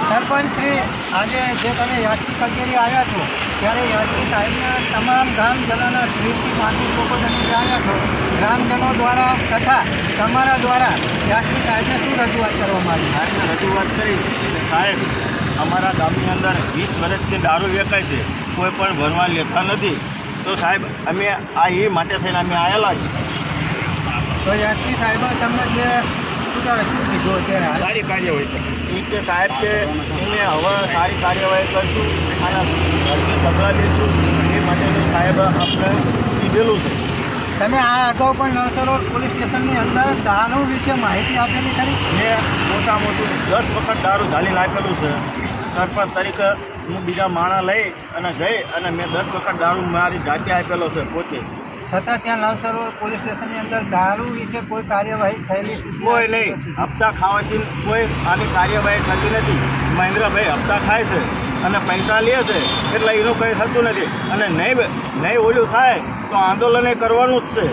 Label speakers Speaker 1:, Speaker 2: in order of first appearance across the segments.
Speaker 1: સરપંચ શ્રી આજે જે તમે યાત્રી કચેરી આવ્યા છો ત્યારે યાત્રી સાહેબના તમામ ગ્રામજનોના ત્રીસથી પાંત્રીસ લોકો તમે આવ્યા છો ગ્રામજનો દ્વારા તથા તમારા દ્વારા યાત્રી સાહેબને શું રજૂઆત કરવામાં આવી?
Speaker 2: સાહેબને રજૂઆત કરી કે સાહેબ અમારા ગામની અંદર વીસ વર્ષથી દારૂ વેચાય છે કોઈ પણ ભરવા લેતા નથી. તો સાહેબ અમે આ એ માટે થઈને અમે આવેલા છીએ.
Speaker 1: તો યાત્રી સાહેબે તમને જે શું શું કીધું અત્યારે
Speaker 2: સારી કાર્યવાહી એ કે સાહેબ કે એને હવે સારી કાર્યવાહી કરશું અને ઘરની સગા લઈશું એ માટેનું સાહેબ આપણે કીધેલું છે.
Speaker 1: તમે આ અગાઉ પણ નળસર પોલીસ સ્ટેશનની અંદર દારૂ વિશે માહિતી આપેલી ખરી?
Speaker 2: મેં મોટામાં મોટું દસ વખત દારૂ ઝાલી નાખેલું છે. સરપંચ તરીકે હું બીજા માણા લઈ અને જઈ અને મેં દસ વખત દારૂ મારી જાતે આપેલો છે પોતે.
Speaker 1: છતાં ત્યાં નવ સરોવર પોલીસ સ્ટેશનની અંદર દારૂ વિશે કોઈ કાર્યવાહી થયેલી
Speaker 2: કોઈ નહીં. હપ્તા ખાવાથી કોઈ આની કાર્યવાહી થતી નથી. મહેન્દ્રભાઈ હપ્તા ખાય છે અને પૈસા લે છે એટલે એનું કંઈ થતું નથી. અને નહીં નહીં ઓલું થાય તો આંદોલન એ કરવાનું જ છે.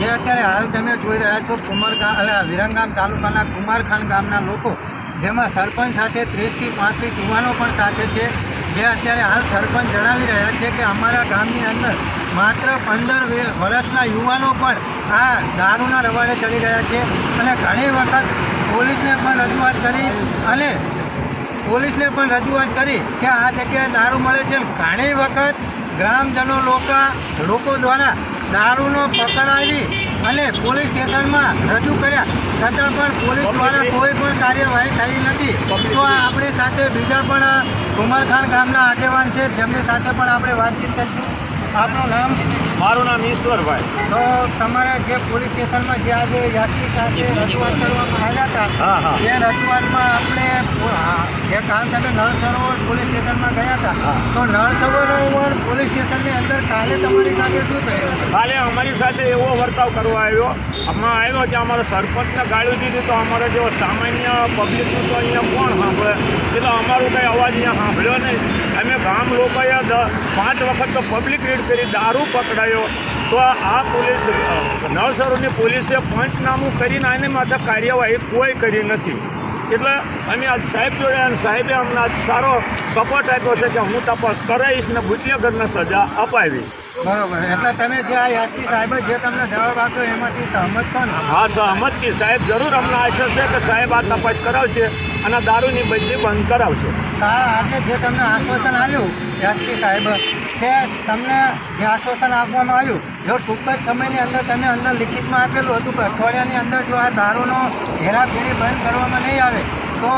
Speaker 1: જે અત્યારે હાલ તમે જોઈ રહ્યા છો કુમારગામ એટલે વિરંગામ તાલુકાના કુમારખાન ગામના લોકો જેમાં સરપંચ સાથે ત્રીસથી પાંત્રીસ યુવાનો પણ સાથે છે. જે અત્યારે હાલ સરપંચ જણાવી રહ્યા છે કે અમારા ગામની અંદર માત્ર પંદર વર્ષના યુવાનો પણ આ દારૂના રવાડે ચડી રહ્યા છે અને ઘણી વખત પોલીસને પણ રજૂઆત કરી અને પોલીસને પણ રજૂઆત કરી કે આ જગ્યાએ દારૂ મળે છે ઘણી વખત ગ્રામજનો લોકો દ્વારા દારૂનો પકડાવી અને પોલીસ સ્ટેશનમાં રજૂ કર્યા. છતાં પણ પોલીસ દ્વારા કોઈ પણ કાર્યવાહી થઈ નથી. તો આપણી સાથે બીજા પણ કુમારખાન ગામના આગેવાન છે. જેમની સાથે પણ આપણે વાતચીત કરીશું. આપનું નામ?
Speaker 2: મારું નામ ઈશ્વરભાઈ.
Speaker 1: તો તમારા જે પોલીસ સ્ટેશનમાં જે આજે યાત્રી સાથે રજૂઆત કરવામાં આવ્યા હતા.
Speaker 2: હા હા.
Speaker 1: એ રજૂઆતમાં આપણે એક હાલ તમે નળ સરોવર પોલીસ સ્ટેશનમાં ગયા હતા. તો નળ સરોવર પોલીસ સ્ટેશનની અંદર કાલે તમારી સાથે શું થયું
Speaker 3: કાલે અમારી સાથે એવો વર્તાવ કરવા આવ્યો. હમણાં આવ્યો કે અમારા સરપંચને ગાળી દીધી તો અમારો જેવો સામાન્ય પબ્લિકનું તો અહીંયા કોણ સાંભળે? એટલે અમારો કંઈ અવાજ અહીંયા સાંભળ્યો નહીં. અમે ગામ લોકોએ પાંચ વખત તો પબ્લિક રીડ કરી દારૂ પકડાયો. તો આ પોલીસ નવસરોની પોલીસે પંચનામું કરીને આને માથે કાર્યવાહી કોઈ કરી નથી. એટલે અમે આજ સાહેબ જોડે અને સાહેબે અમને આજ સારો સપોર્ટ આપ્યો છે કે હું તપાસ કરાવીશ ને બુટલેગરને સજા અપાવી.
Speaker 1: બરોબર. એટલે તમે જે આ યાસ્તી સાહેબે જે તમને જવાબ આપ્યો એમાંથી સહમત છો ને?
Speaker 3: હા સહમત છીએ. સાહેબ જરૂર અમને આશા છે કે સાહેબ આ તપાસ કરાવશે અને દારૂની બદલી બંધ કરાવશે.
Speaker 1: આ આજે જે તમને આશ્વાસન આપ્યું યાસ્તી સાહેબ કે તમને જે આશ્વાસન આપવામાં આવ્યું જો ટૂંક જ સમયની અંદર તમે અંદર લિખિતમાં આપેલું હતું કે અઠવાડિયાની અંદર જો આ દારૂનો હેરાફેરી બંધ કરવામાં નહીં આવે તો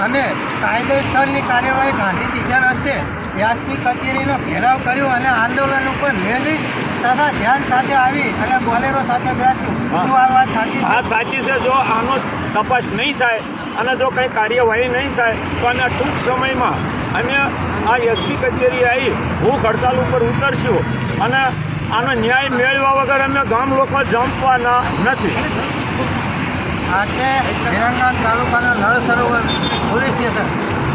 Speaker 1: અમે કાયદેસરની કાર્યવાહી ગાંધી ચીજા રસ્તે વ્યાસની કચેરીનો ઘેરાવ કર્યો અને આંદોલન ઉપર રેલી તથા ધ્યાન સાથે આવી અને બોલેરો સાથે બેસ્યું શું આ વાત સાચી
Speaker 3: હા સાચી છે. જો આનો તપાસ નહીં થાય અને જો કંઈ કાર્યવાહી નહીં થાય તો અને ટૂંક સમયમાં અમે આ એસપી કચેરી આવી ભૂખ હડતાલ ઉપર ઉતરશું. અને આનો ન્યાય મેળવા વગર અમે ગામ લોકો જંપવાના નથી.
Speaker 1: આ છે વિરંગામ તાલુકાના નળ સરોવર પોલીસ સ્ટેશન.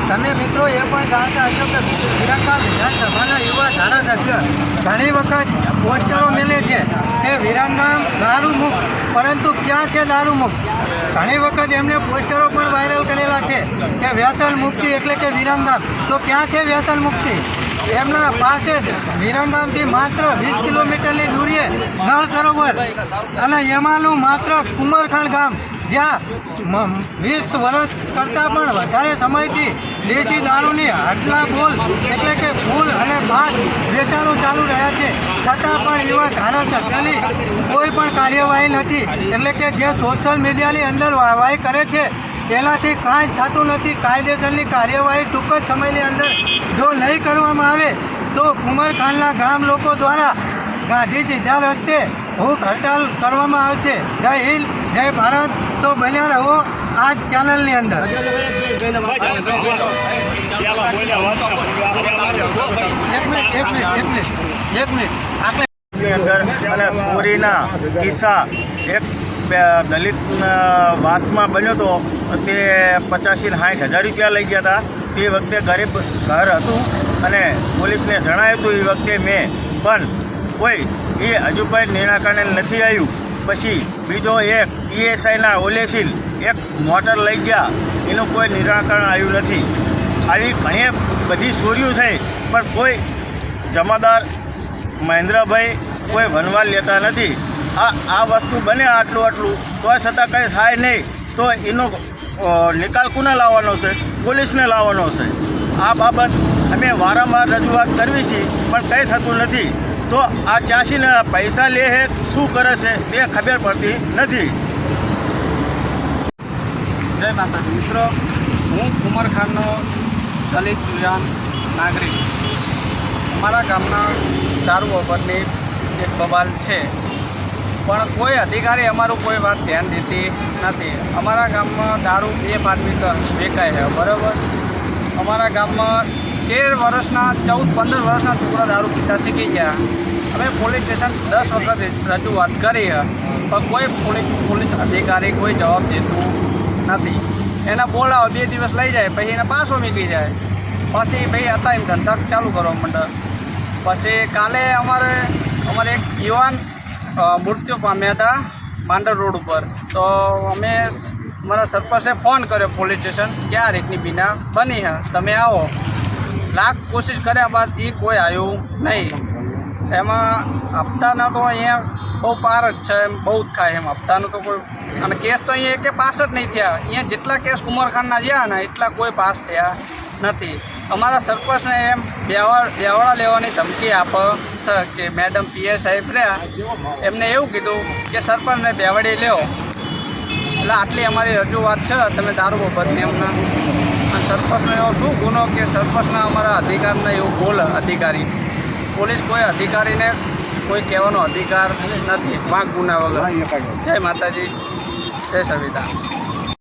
Speaker 1: તમે મિત્રો એ પણ જાણતા હશો કે વિરંગામ વિધાનસભાના યુવા ધારાસભ્ય ઘણી વખત પોસ્ટરો મેલે છે કે વિરંગામ દારૂમુખ પરંતુ ક્યાં છે દારૂ મુક્ત ઘણી વખત એમને પોસ્ટરો પણ વાયરલ કરેલા છે કે વ્યસન મુક્તિ એટલે કે વિરંગામ. તો ક્યાં છે વ્યસન મુક્તિ? એમના પાસે વિરંગામથી માત્ર વીસ કિલોમીટરની દૂરીએ નળ સરોવર અને એમાંનું માત્ર કુંમરખાણ ગામ, જ્યાં વીસ વર્ષ કરતાં પણ વધારે સમયથી દેશી દારૂની હાડલા બોલ એટલે કે ફૂલ અને ભાત વેચાણો ચાલુ રહ્યા છે. છતાં પણ એવા ધારાસભ્યની કોઈ પણ કાર્યવાહી નથી. એટલે કે જે સોશિયલ મીડિયાની અંદર વાહવાહી કરે છે તેનાથી કાંઈ થતું નથી. કાયદેસરની કાર્યવાહી ટૂંક જ સમયની અંદર જો નહીં કરવામાં આવે, તો કુમારખાનના ગામ લોકો દ્વારા ગાંધી સીધા રસ્તે ભૂખ હડતાલ કરવામાં આવશે. જય હિન્દ, જય ભારત. તો બન્યા રહો. આ ચેનલની અંદર.
Speaker 2: અને સુરીના કિસ્સા એક દલિત વાસમાં બન્યો હતો તે પચાસી સાઠ હજાર રૂપિયા લઈ ગયા હતા. તે વખતે ગરીબ ઘર હતું અને પોલીસને જણાવ્યું હતું એ વખતે મેં. પણ કોઈ એ હજુ પણ નિરાકરણ નથી આવ્યું. પછી બીજો એક પીએસઆઈના ઓલેશીલ એક મોટર લઈ ગયા. એનું કોઈ નિરાકરણ આવ્યું નથી. આવી ઘણી બધી ચોરીઓ થઈ, પણ કોઈ જમાદાર મહેન્દ્રભાઈ કોઈ વનવાલ લેતા નથી. આ આ વસ્તુ બને આટલું આટલું. તો છતાં કંઈ થાય નહીં. તો એનો નિકાલ કોને લાવવાનો છે? પોલીસને લાવવાનો છે. આ બાબત અમે વારંવાર રજૂઆત કરવી છે, પણ કંઈ થતું નથી. તો આ ચાસીને પૈસા લે છે શું કરે છે, તે ખબર પડતી નથી.
Speaker 4: જય માતાજી. મિત્રો, હું ઉમર ખાનનો દલિત યુવાન નાગરિક. અમારા ગામના દારૂ વપરની એક બબાલ છે. પણ કોઈ અધિકારી અમારું કોઈ વાત ધ્યાન દેતી નથી. અમારા ગામમાં દારૂ બે ફાટવી વેચાય છે, બરાબર? અમારા ગામમાં તેર વર્ષના, ચૌદ, પંદર વર્ષના છોકરા દારૂ પીતા શીખી ગયા. અમે પોલીસ સ્ટેશન દસ વખત રજૂઆત કરી પણ કોઈ પોલીસ અધિકારી કોઈ જવાબ દેતું નથી. એને બોલાવો, બે દિવસ લઈ જાય, પછી એને પાછો મૂકી જાય. પછી ભાઈ હતા એમ ધંધા ચાલુ કરવા માંડે. પછી કાલે અમારે અમારે એક યુવાન મૃત્યુ પામ્યા હતા માંડર રોડ ઉપર. તો અમે મારા સરપંચે ફોન કર્યો પોલીસ સ્ટેશન કે આ રીતની બીના બની હા તમે આવો. લાખ કોશિશ કર્યા બાદ એ કોઈ આવ્યું નહીં. એમાં હપ્તાનો તો અહીંયા બહુ પાર જ છે એમ, બહુ જ ખાય એમ. હપ્તાનું તો કોઈ અને કેસ તો અહીંયા કે પાસ જ નહીં થયા. અહીંયા જેટલા કેસ કુમારખાનના ગયા ને, એટલા કોઈ પાસ થયા નથી. અમારા સરપંચને એમ બેવાડા લેવાની ધમકી આપે કે મેડમ પીએ સાહેબ રહ્યા. એમને એવું કીધું કે સરપંચને બેવાડી લ્યો. એટલે આટલી અમારી રજૂઆત છે, તમે દારૂ બાબતની એમના અને સરપંચનો એવો શું ગુનો કે સરપંચના અમારા અધિકારના એવું બોલ અધિકારી. પોલીસ કોઈ અધિકારીને કોઈ કહેવાનો અધિકાર નથી. વાંક ગુના વગર. જય માતાજી. જય સંવિધાન.